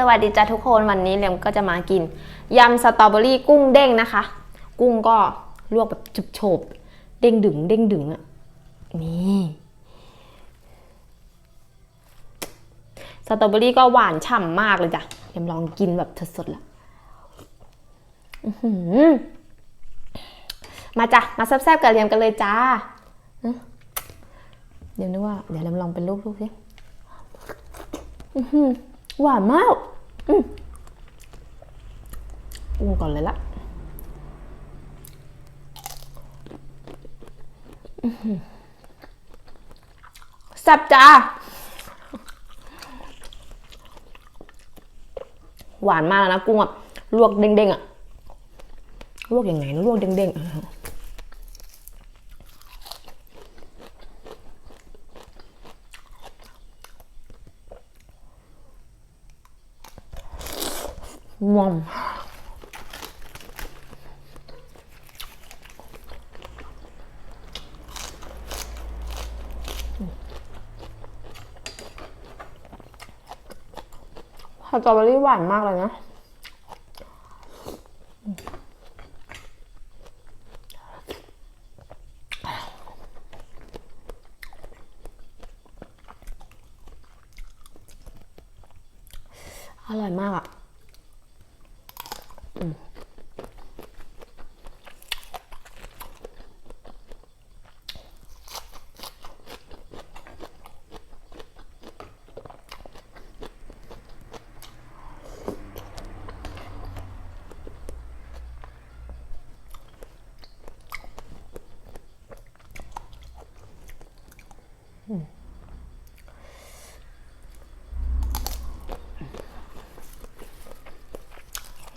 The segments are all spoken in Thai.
สวัสดีจ้าทุกคนวันนี้เรมก็จะมากินยำสตรอเบอรี่กุ้งเด้งนะคะ กุ้งก็ลวกแบบจุบโฉบเด้งดึงเด้งดึงอะนี่สตรอเบอรี่ก็หวานฉ่ำมากเลยจ้ะเรมลองกินแบบสดๆละมาจ้ะมาแซ่บๆกับเรียมกันเลยจ้าเดี๋ยวนึกว่าเดี๋ยวเรมลองเป็นรูปรูปสิ หวานมากอืมปรุงก่อนเลยละแซ่บจ้าหวานมากแล้วนะกุ้งอะลวกเด้งๆอะลวกยังไงนะลวกเด้งๆ งอมสตรอเบอรี่หวานมากเลยนะ อร่อยมากอะ Mm.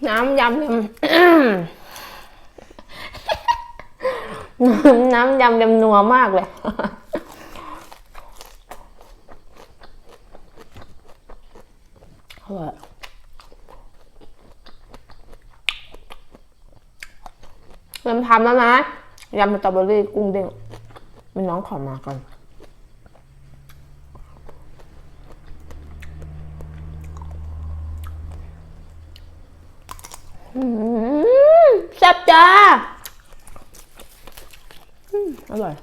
น้ำยำยำน้ำยำยำนัวมากเลยอร่อยเริ่มทำแล้วนะยำสตรอเบอรี่กุ้งเด้งมีน้องขอมาก่อน แซ่บจ้าอร่อย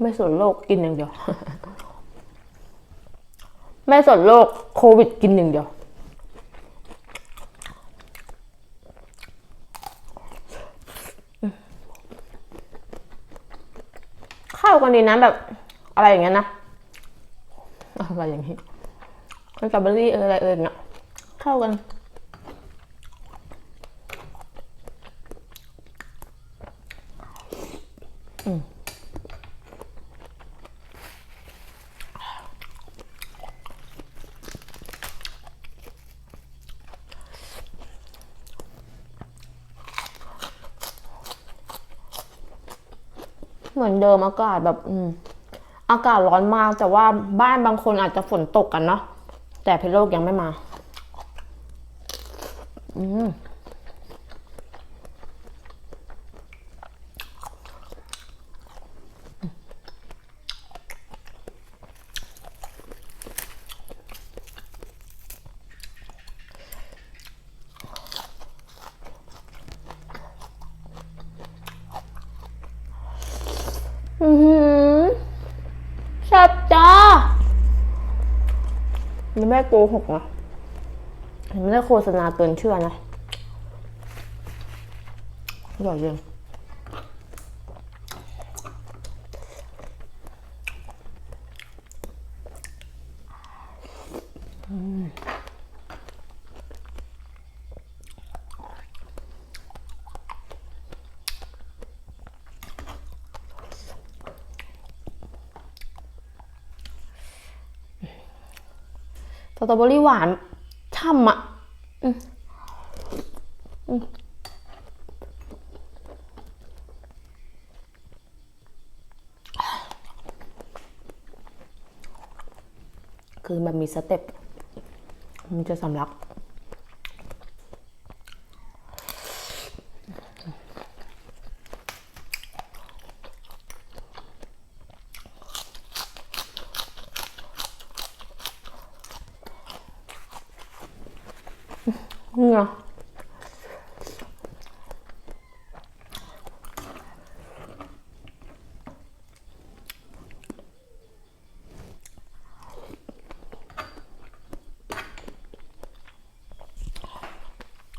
ไม่สนโลกกินอย่างเดียว ไม่สนโลกโควิดกินอย่างเดียว วันดีนะแบบอะไรอย่างเงี้ยนะอะไรอย่างงี้สตรอเบอรี่เอออะไรเออเนาะเข้ากัน เหมือนเดิมอากาศแบบอืมอากาศร้อนมากแต่ว่าบ้านบางคนอาจจะฝนตกกันเนาะแต่เพชรโลกยังไม่มา อืมอือหือแซ่บจ้ายัง ไม่ได้โกหกนะไม่ได้โฆษณาเกินเชื่อนะอร่อยจริง สตรอเบอรี่หวานช่ำอะคือมันมีสเต็ปมันจะสำลัก เนี่ย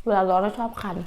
เวลาร้อนก็ชอบคัน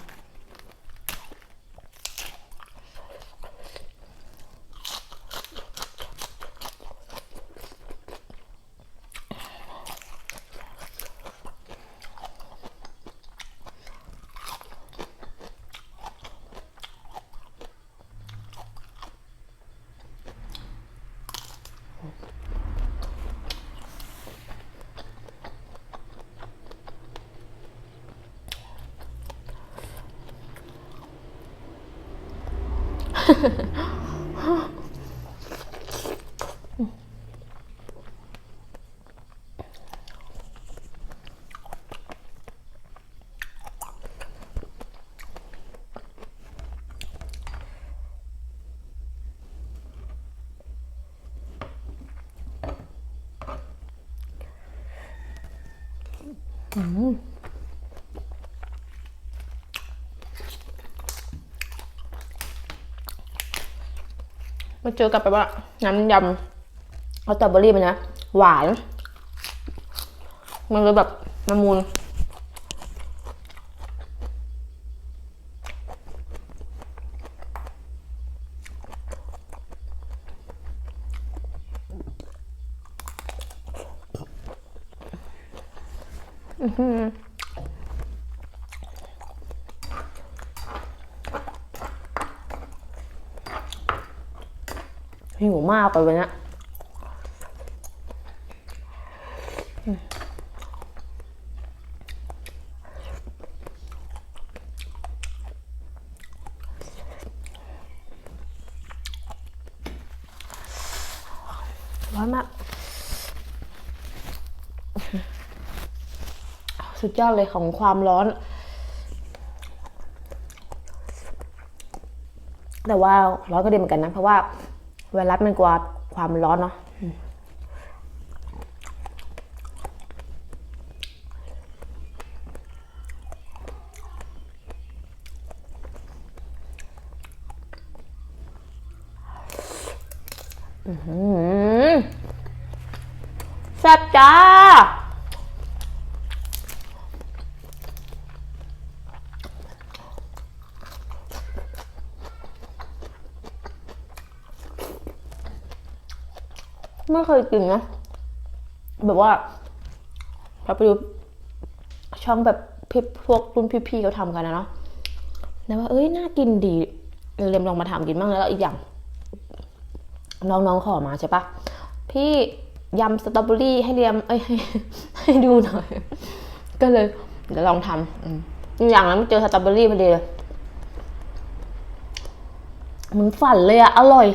음. มาเจอกับแบบว่าน้ำยำเอาสตรอเบอรี่ไปนะ หวาน มันเลยแบบละมุนอื้อ หิวมากไปวันนี้ร้อนมาก สุดยอดเลยของความร้อน แต่ว่าร้อนก็ดีเหมือนกันนะ เพราะว่า ไวรัสมันกลัวความร้อนเนาะแซ่บจ้า ไม่เคยกินนะ แบบว่าเราไปดูช่องแบบพี่พวกรุ่นพี่ๆเขาทำกันนะเนาะแล้วว่าเอ้ยน่ากินดีเรียมลองมาทำกินบ้างแล้วอีกอย่าง น้องๆขอมาใช่ปะพี่ยำสตรอเบอรี่ให้เรียม เอ้ยให้ให้ดูหน่อย ก็เลยเดี๋ยวลองทำอีกอย่างนั้นเจอสตรอเบอรี่พอดีเลยเหมือนฝันเลยอะอร่อย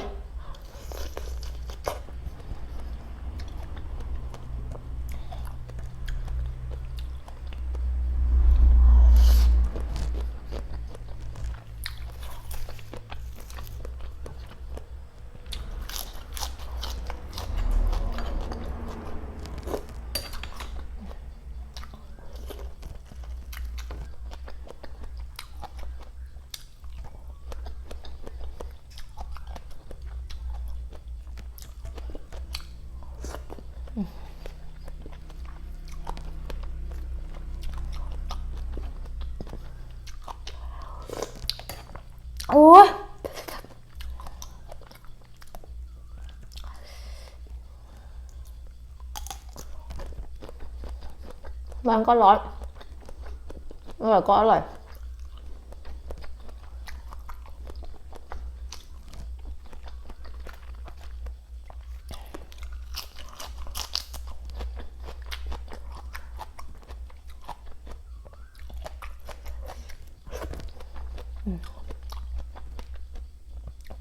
โอ้ย ร้อนก็ร้อนอร่อยก็อร่อย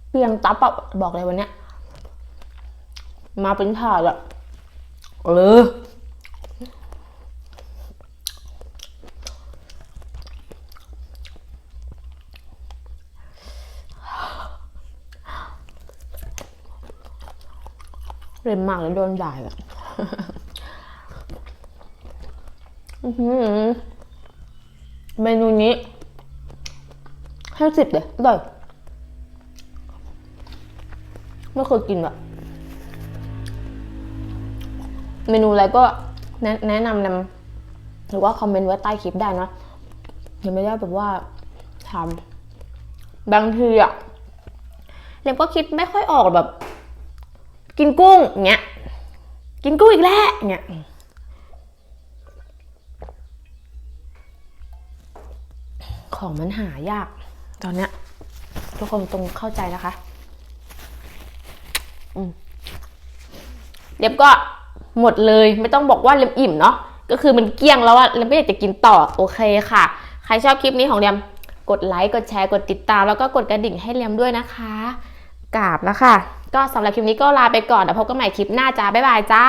เปียงตับอะบอกเลยวันเนี้ยมาเป็นถาดอะเออ็มมากเลยโดนด่าแบบอื้อหือเมนูนี้ให้สิบเลยอร่อยไม่เคยกินแบบเมนูอะไรก็แนะนะนำนำหรือว่าคอมเมนต์ไว้ใต้คลิปได้นะยังไม่ได้แบบว่าทำบางทีอะเรมก็คิดไม่ค่อยออกแบบ กินกุ้งเงี้ยกินกุ้งอีกแล้วเงี้ยของมันหายาก ตอนเนี้ยทุกคนตรงเข้าใจนะคะเล็บก็หมดเลยไม่ต้องบอกว่าเล็บอิ่มเนาะก็คือมันเกลี้ยงแล้วอะเล็บไม่อยากจะกินต่อโอเคค่ะ ใครชอบคลิปนี้ของเลียมกดไลค์กดแชร์กดติดตาม แล้วก็กดกระดิ่งให้เลียมด้วยนะคะกราบแล้วค่ะ ก็สำหรับคลิปนี้ก็ลาไปก่อนเดี๋ยวพบกันใหม่คลิปหน้าจ้าบ๊ายบายจ้า